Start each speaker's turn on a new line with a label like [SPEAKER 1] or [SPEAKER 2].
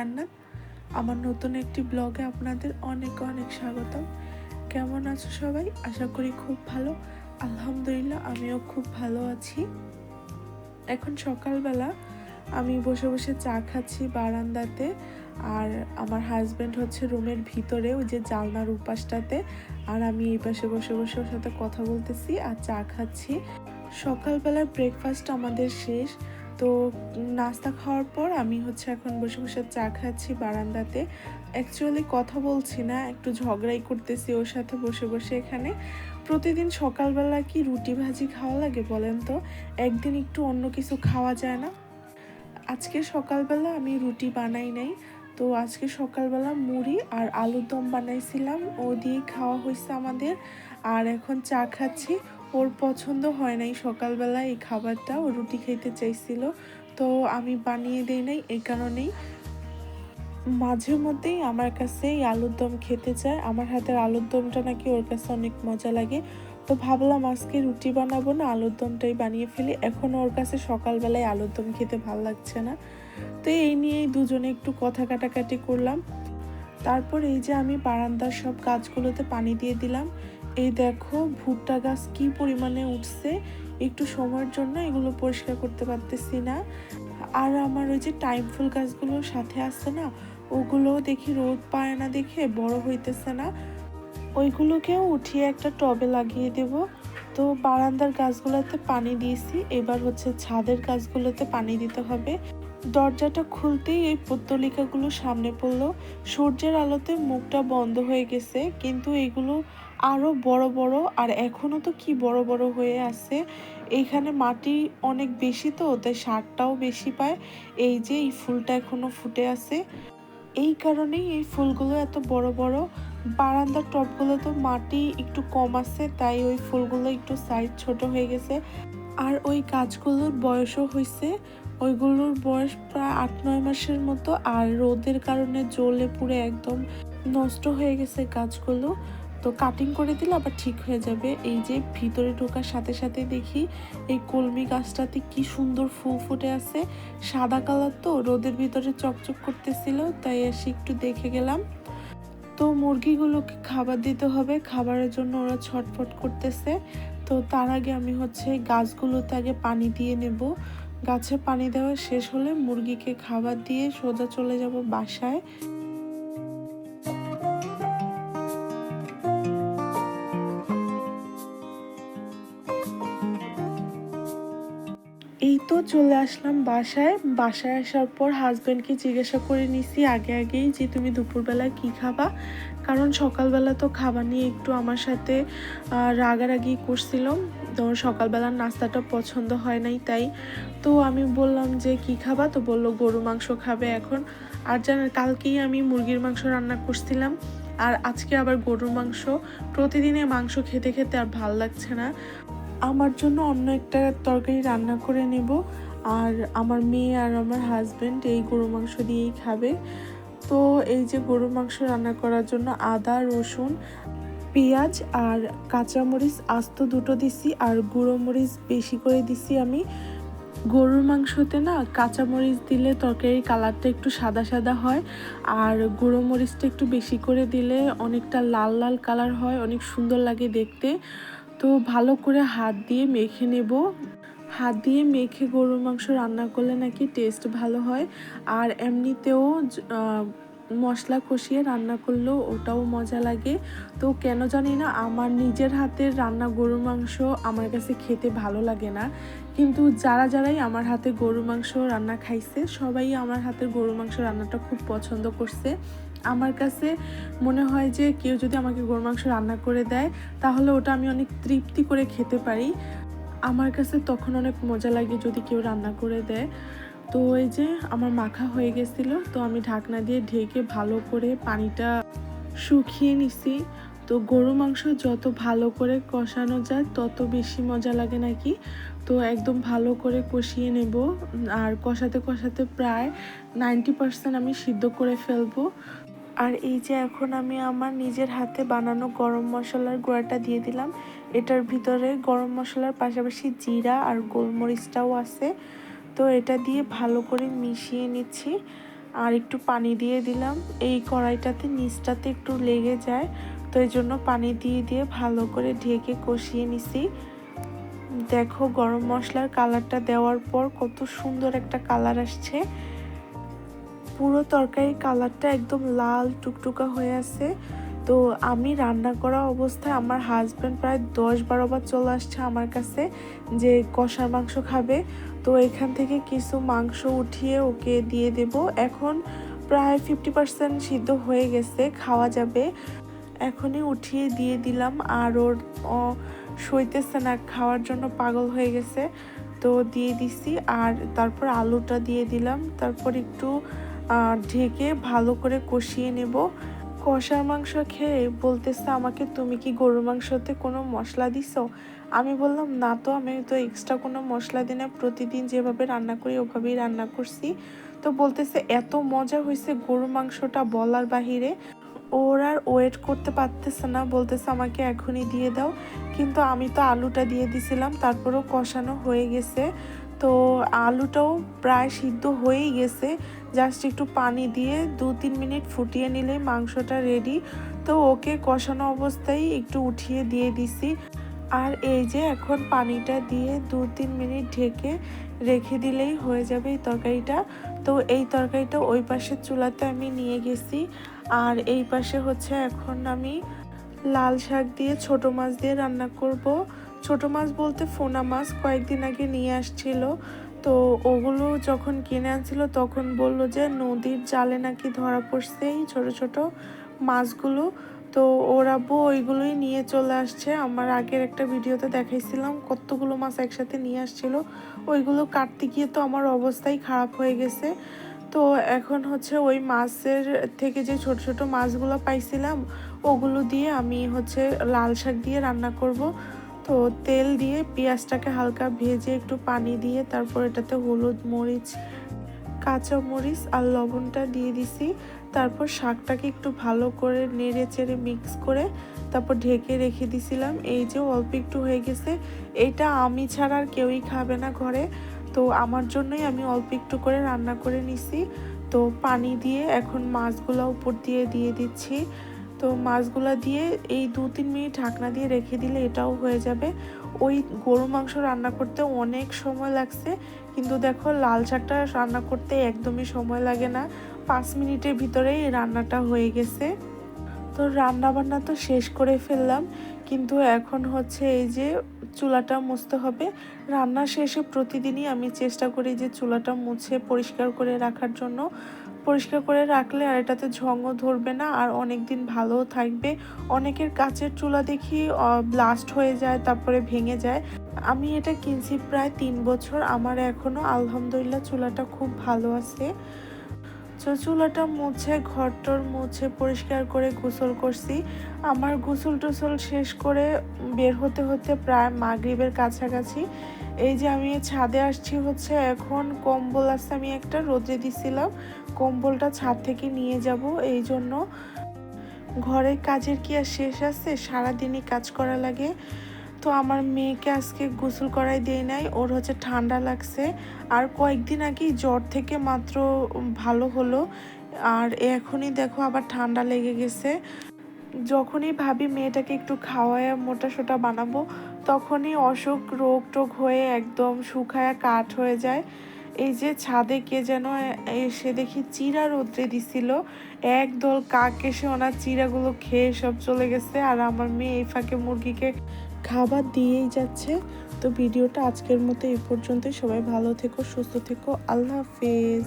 [SPEAKER 1] জান্নাত। আমার নতুন একটি ব্লগে আপনাদের অনেক অনেক স্বাগতম। কেমন আছো সবাই? আশা করি খুব ভালো। আলহামদুলিল্লাহ, আমিও খুব ভালো আছি। এখন সকালবেলা আমি বসে বসে চা খাচ্ছি বারান্দাতে আর আমার হাজব্যান্ড হচ্ছে রুমের ভিতরে, ওই যে জালনার উপাসটাতে আর আমি এই পাশে বসে বসে ওর সাথে কথা বলতেছি আর চা খাচ্ছি। সকালবেলার ব্রেকফাস্ট আমাদের শেষ। তো নাস্তা খাওয়ার পর আমি হচ্ছে এখন বসে বসে চা খাচ্ছি বারান্দাতে। অ্যাকচুয়ালি কথা বলছি না, একটু ঝগড়াই করতেছি ওর সাথে বসে বসে এখানে। প্রতিদিন সকালবেলা কি রুটি ভাজি খাওয়া লাগে বলেন তো? একদিন একটু অন্য কিছু খাওয়া যায় না। আজকে সকালবেলা আমি রুটি বানাই নাই। তো আজকে সকালবেলা মুড়ি আর আলুর দম বানাইছিলাম। ও দিয়ে খাওয়া হয়েছে আমাদের। আর এখন চা খাচ্ছি। ওর পছন্দ হয় নাই। সকালবেলা এই খাবারটা ও রুটি খেতে চাইছিল। তো আমি বানিয়ে দেই নাই, এই কারণেই মাঝে মধ্যেই আমার কাছে এই আলুর দম খেতে চায়। আমার হাতের আলুর দমটা নাকি ওর কাছে অনেক মজা লাগে। তো ভাবলাম আজকে রুটি বানাবো না, আলুর দমটাই বানিয়ে ফেলি। এখন ওর কাছে সকালবেলায় আলুর দম খেতে ভালো লাগছে না। তো এই নিয়েই দুজনে একটু কথা কাটাকাটি করলাম। তারপর এই যে আমি বারান্দার সব গাছগুলোতে পানি দিয়ে দিলাম। এই দেখো, ভুট্টা গাছ কি পরিমাণে উঠছে? একটু সময়ের জন্য এগুলো পরিষ্কার করতে পারতেছি না। আর আমার ওই যে টাইম ফুল গাছগুলোর সাথে আসছে না ওগুলো দেখি রোদ পায় না দেখে, বড় হইতেছে না। ওইগুলোকেও উঠিয়ে একটা টবে লাগিয়ে দেব। তো বারান্দার গাছগুলোতে পানি দিয়েছি, এবার হচ্ছে ছাদের গাছগুলোতে পানি দিতে হবে। দরজাটা খুলতেই এই পুত্তলিকাগুলো সামনে পড়ল। সূর্যের আলোতে মুখটা বন্ধ হয়ে গেছে, কিন্তু এগুলো আরও বড় বড় আর এখনও তো কি বড় বড় হয়ে আছে। এইখানে মাটি অনেক বেশি তো, তাই সারটাও বেশি পায়। এই যে এই ফুলটা এখনও ফুটে আছে। এই কারণেই এই ফুলগুলো এত বড় বড়। বারান্দার টবগুলো তো মাটি একটু কম আছে, তাই ওই ফুলগুলো একটু সাইজ ছোট হয়ে গেছে। আর ওই গাছগুলোর বয়সও হয়েছে ওইগুলোর বয়স প্রায় আট, নয় মাসের মতো। আর রোদের কারণে জ্বলে পুড়ে একদম নষ্ট হয়ে গেছে গাছগুলো। তো কাটিং করে দিলে আবার ঠিক হয়ে যাবে। এই যে ভিতরে ঢোকার সাথে সাথে দেখি এই কলমি গাছটাতে কি সুন্দর ফুল ফুটে আছে। সাদা কালার তো, রোদের ভিতরে চকচক করতেছিল, তাই এসে একটু দেখে গেলাম। তো মুরগিগুলোকে খাবার দিতে হবে, খাবারের জন্য ওরা ছটফট করতেছে। তো তার আগে আমি হচ্ছে গাছগুলোতে আগে পানি দিয়ে নেব। গাছে পানি দেওয়া শেষ হলে মুরগিকে খাবার দিয়ে সোজা চলে যাব বাসায়। তো চলে আসলাম বাসায়। বাসায় আসার পর হাজব্যান্ডকে জিজ্ঞাসা করে নিছি আগে আগেই যে, তুমি দুপুরবেলা কি খাবা? কারণ সকালবেলা তো খাবার নিয়ে একটু আমার সাথে রাগারাগি করছিল তো সকালবেলার নাস্তাটা পছন্দ হয় নাই তাই। তো আমি বললাম যে, কি খাবা? তো বলল গরু মাংস খাবে এখন। আর জানেন কালকেই আমি মুরগির মাংস রান্না করছিলাম। আর আজকে আবার গরুর মাংস। প্রতিদিনে মাংস খেতে খেতে আর ভালো লাগছে না। আমার জন্য অন্য একটা তরকারি রান্না করে নেব। আর আমার মেয়ে আর আমার হাজবেন্ড এই গরু মাংস দিয়েই খাবে। তো এই যে গরু মাংস রান্না করার জন্য আদা, রসুন, পেঁয়াজ আর কাঁচামরিচ আস্ত দুটো দিছি আর গুঁড়ো মরিচ বেশি করে দিছি আমি। গরুর মাংসতে না কাঁচামরিচ দিলে তরকারির কালারটা একটু সাদা সাদা হয় আর গুঁড়ো মরিচটা একটু বেশি করে দিলে অনেকটা লাল লাল কালার হয়, অনেক সুন্দর লাগে দেখতে। তো ভালো করে হাত দিয়ে মেখে নেব। হাত দিয়ে মেখে গরুর মাংস রান্না করলে নাকি টেস্ট ভালো হয়। আর এমনিতেও মশলা কষিয়ে রান্না করলেও ওটাও মজা লাগে। তো কেন জানি না, আমার নিজের হাতের রান্না গরুর মাংস আমার কাছে খেতে ভালো লাগে না। কিন্তু যারা যারাই আমার হাতে গরুর মাংস রান্না খাইছে, সবাই আমার হাতের গরুর মাংস রান্নাটা খুব পছন্দ করছে। আমার কাছে মনে হয় যে কেউ যদি আমাকে গরুর মাংস রান্না করে দেয়, তাহলে ওটা আমি অনেক তৃপ্তি করে খেতে পারি। আমার কাছে তখন অনেক মজা লাগে যদি কেউ রান্না করে দেয়। তো এই যে আমার মাখা হয়ে গেছিল, তো আমি ঢাকনা দিয়ে ঢেকে ভালো করে পানিটা শুকিয়ে নিছি। তো গরু মাংস যত ভালো করে কষানো যায়, তত বেশি মজা লাগে নাকি? তো একদম ভালো করে কষিয়ে নেব। আর কষাতে কষাতে প্রায় নাইনটি পার্সেন্ট আমি সিদ্ধ করে ফেলব। আর এই যে এখন আমি আমার নিজের হাতে বানানো গরম মশলার গুঁড়াটা দিয়ে দিলাম। এটার ভিতরে গরম মশলার পাশাপাশি জিরা আর গোলমরিচটাও আছে। তো এটা দিয়ে ভালো করে মিশিয়ে নিচ্ছি। আর একটু পানি দিয়ে দিলাম। এই কড়াইটাতে নিচটাতে একটু লেগে যায়। তো এই জন্য পানি দিয়ে দিয়ে ভালো করে ঢেকে কষিয়ে নিছি। দেখো গরম মশলার কালারটা দেওয়ার পর কত সুন্দর একটা কালার আসছে। পুরো তরকারি কালারটা একদম লাল টুকটুকা হয়ে আছে। তো আমি রান্না করা অবস্থায় আমার হাজব্যান্ড প্রায় দশ বারো বার চলে আসছে আমার কাছে যে কষার মাংস খাবে। তো এখান থেকে কিছু মাংস উঠিয়ে ওকে দিয়ে দেব। এখন প্রায় ফিফটি পার্সেন্ট সিদ্ধ হয়ে গেছে, খাওয়া যাবে। এখনই উঠিয়ে দিয়ে দিলাম আর ওর সইতেছে না খাওয়ার জন্য পাগল হয়ে গেছে। তো দিয়ে দিছি আর তারপর আলুটা দিয়ে দিলাম। তারপর একটু ঢেকে ভালো করে কষিয়ে নেব। কষার মাংস খেয়ে বলতেছে আমাকে, তুমি কি গরুর মাংসতে কোনো মশলা দিছো? আমি বললাম, না তো, আমি তো এক্সট্রা কোনো মশলা দিনে প্রতিদিন যেভাবে রান্না করি, ওভাবেই রান্না করছি। তো বলতেছে, এত মজা হয়েছে গরু মাংসটা বলার বাহিরে। ওর আর ওয়েট করতে পারতেছে না। বলতেছে, আমাকে এখনই দিয়ে দাও। কিন্তু আমি তো আলুটা দিয়ে দিছিলাম, তারপরেও কষানো হয়ে গেছে। তো আলুটাও প্রায় সিদ্ধ হয়েই গেছে। জাস্ট একটু পানি দিয়ে দু তিন মিনিট ফুটিয়ে নিলে মাংসটা রেডি তো ওকে কষানো অবস্থায় একটু উঠিয়ে দিয়ে দিছি। আর এই যে এখন পানিটা দিয়ে দু তিন মিনিট ঢেকে রেখে দিলেই হয়ে যাবে এই তরকারিটা। তো এই তরকারিটা ওই পাশের চুলাতে আমি নিয়ে গেছি। আর এই পাশে হচ্ছে এখন আমি লাল শাক দিয়ে ছোট মাছ দিয়ে রান্না করব। ছোট মাছ বলতে ফোনা মাছ কয়েকদিন আগে নিয়ে আসছিল। তো ওগুলো যখন কিনে আনছিল তখন বলল যে নদীর জালে নাকি ধরা পড়ছে এই ছোটো ছোটো মাছগুলো। তো ওর আব্বু ওইগুলোই নিয়ে চলে আসছে। আমার আগের একটা ভিডিওতে দেখাইছিলাম, কতগুলো মাছ একসাথে নিয়ে আসছিল। ওইগুলো কাটতে গিয়ে তো আমার অবস্থাই খারাপ হয়ে গেছে। তো এখন হচ্ছে ওই মাছের থেকে যে ছোট ছোট মাছগুলো পাইছিলাম, ওগুলো দিয়ে আমি হচ্ছে লাল শাক দিয়ে রান্না করব। তো তেল দিয়ে পেঁয়াজটাকে হালকা ভেজে একটু পানি দিয়ে, তারপর এটাতে হলুদ, মরিচ কাঁচা মরিচ আর লবণটা দিয়ে দিছি। তারপর শাকটাকে একটু ভালো করে নেড়ে চেড়ে মিক্স করে তারপর ঢেকে রেখে দিছিলাম। এই যে অল্প একটু হয়ে গেছে, এটা আমি ছাড়া আর কেউই খাবে না ঘরে। তো আমার জন্যই আমি অল্প একটু করে রান্না করে নিছি। তো পানি দিয়ে এখন মাছগুলো উপর দিয়ে দিয়ে দিচ্ছি। তো মাছগুলো দিয়ে এই দু তিন মিনিট ঢাকনা দিয়ে রেখে দিলে এটাও হয়ে যাবে। ওই গরু মাংস রান্না করতে অনেক সময় লাগছে, কিন্তু দেখো লাল শাকটা রান্না করতে একদমই সময় লাগে না। পাঁচ মিনিটের ভিতরেই রান্নাটা হয়ে গেছে। তো রান্না বান্না তো শেষ করে ফেললাম, কিন্তু এখন হচ্ছে এই যে চুলাটা মুছতে হবে। রান্না শেষে প্রতিদিনই আমি চেষ্টা করি যে চুলাটা মুছে পরিষ্কার করে রাখার জন্য। পরিষ্কার করে রাখলে আর এটাতে ঝঙ্গও ধরবে না, আর অনেক দিন ভালোও থাকবে। অনেকের কাচের চুলা দেখি ব্লাস্ট হয়ে যায়, তারপরে ভেঙে যায়। আমি এটা কিনছি প্রায় তিন বছর, আমার এখনও আলহামদুলিল্লাহ চুলাটা খুব ভালো আছে। তো চুলাটা মুছে, ঘরটর মুছে পরিষ্কার করে গোসল করছি। আমার গোসল টোসল শেষ করে বের হতে হতে প্রায় মাগরীবের কাছাকাছি। এই যে আমি ছাদে আসছি হচ্ছে, এখন কম্বল আছে আমি একটা রোদে দিছিলাম। কম্বলটা ছাদ থেকে নিয়ে যাব এই জন্য। ঘরের কাজের কি আর শেষ আছে? সারাদিনই কাজ করা লাগে। তো আমার মেয়েকে আজকে গোসল করাই দিয়ে নাই, ওর হচ্ছে ঠান্ডা লাগছে। আর কয়েকদিন আগেই জ্বর থেকে মাত্র ভালো হলো, আর এখনই দেখো আবার ঠান্ডা লেগে গেছে। যখনই ভাবি মেয়েটাকে একটু খাওয়ায় মোটা সোটা বানাবো, তখনই অসুখ রোগ টোগ হয়ে একদম শুকায় কাঠ হয়ে যায়। এই যে ছাদে কে যেন এসে দেখি চিরা রোদ্রে দিছিল, একদল কাক এসে ওনার চিরাগুলো খেয়ে সব চলে গেছে, আর আমার মেয়ে এই ফাঁকে মুরগিকে খাবার দিয়েই যাচ্ছে। তো ভিডিওটা আজকের মতো এই পর্যন্তই। সবাই ভালো থেকো, সুস্থ থেকো। আল্লাহ হাফেজ।